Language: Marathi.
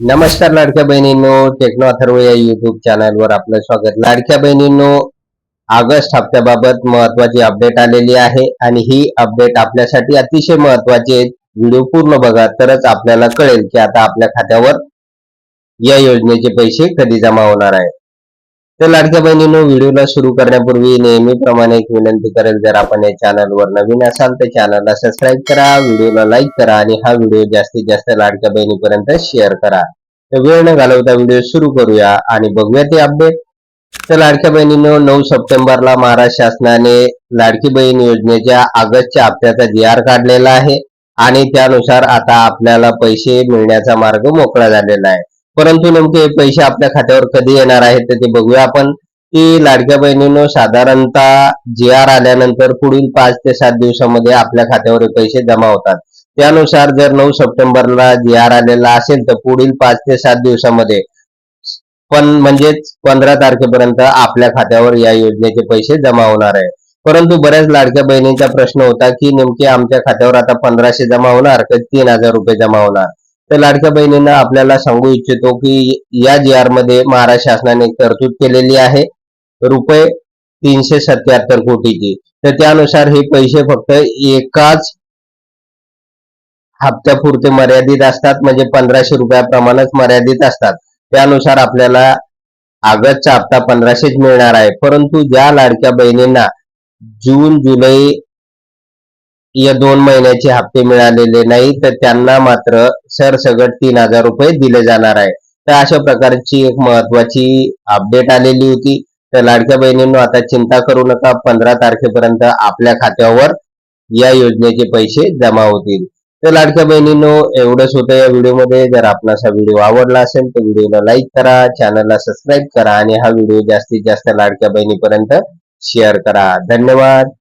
नमस्कार लाडक्या बहिणींनो टेक्नो अथर्व या युट्यूब चॅनलवर आपलं स्वागत. लाडक्या बहिणींनो ऑगस्ट हप्त्याबाबत महत्वाची अपडेट आलेली आहे आणि ही अपडेट आपल्यासाठी अतिशय महत्वाची आहे. व्हिडिओ पूर्ण बघा तरच आपल्याला कळेल की आता आपल्या खात्यावर या योजनेचे पैसे कधी जमा होणार आहे तर लाडक्या बहिणीनो व्हिडिओला सुरू करण्यापूर्वी नेहमीप्रमाणे एक विनंती करेल जर आपण या चॅनलवर नवीन असाल तर चॅनलला सबस्क्राईब करा व्हिडिओला लाईक करा आणि हा व्हिडिओ जास्तीत जास्त लाडक्या बहिणीपर्यंत शेअर करा. तर वेळ न घालवता व्हिडिओ सुरू करूया आणि बघूया ते अपडेट. तर लाडक्या बहिणींनो नऊ सप्टेंबरला महाराष्ट्र शासनाने लाडकी बहीण योजनेच्या ऑगस्टच्या हप्त्याचा जी आर काढलेला आहे आणि त्यानुसार आता आपल्याला पैसे मिळण्याचा मार्ग मोकळा झालेला आहे. परंतु नेमके हे पैसे आपल्या खात्यावर कधी येणार आहेत तर ते बघूया आपण. की लाडक्या बहिणीनं साधारणतः जी आर आल्यानंतर पुढील पाच ते सात दिवसामध्ये आपल्या खात्यावर पैसे जमा होतात. त्यानुसार जर नऊ सप्टेंबरला जी आर आलेला असेल तर पुढील पाच ते सात दिवसामध्ये पण म्हणजेच पंधरा तारखेपर्यंत आपल्या खात्यावर या योजनेचे पैसे जमा होणार आहे. परंतु बऱ्याच लाडक्या बहिणींचा प्रश्न होता की नेमके आमच्या खात्यावर आता पंधराशे जमा होणार का तीन हजार रुपये जमा होणार? तर लाडक्या बहिणींना आपल्याला सांगू इच्छितो की या जी आरमध्ये महाराष्ट्र शासनाने तरतूद केलेली आहे. रुपये तीनशे सत्याहत्तर कोटीची. तर त्यानुसार हे पैसे फक्त एकाच हप्त्यापुरते मर्यादित असतात. म्हणजे पंधराशे रुपयाप्रमाणेच मर्यादित असतात. त्यानुसार आपल्याला ऑगस्टचा हप्ता पंधराशेच मिळणार आहे. परंतु ज्या लाडक्या बहिणींना जून जुलै या दोन महिन्याचे हप्ते मिळालेले नाही तर त्यांना मात्र सरसगट तीन हजार रुपये दिले जाणार आहे. तर अशा प्रकारची एक महत्वाची अपडेट आलेली होती. तर लाडक्या बहिणींनो आता चिंता करू नका. पंधरा तारखेपर्यंत आपल्या खात्यावर या योजनेचे पैसे जमा होतील. तर लाडक्या बहिणींनो एवढंच होतं या व्हिडिओमध्ये. जर आपणास हा व्हिडिओ आवडला असेल तर व्हिडिओला लाईक करा चॅनलला सबस्क्राईब करा आणि हा व्हिडिओ जास्तीत जास्त लाडक्या बहिणीपर्यंत शेअर करा. धन्यवाद.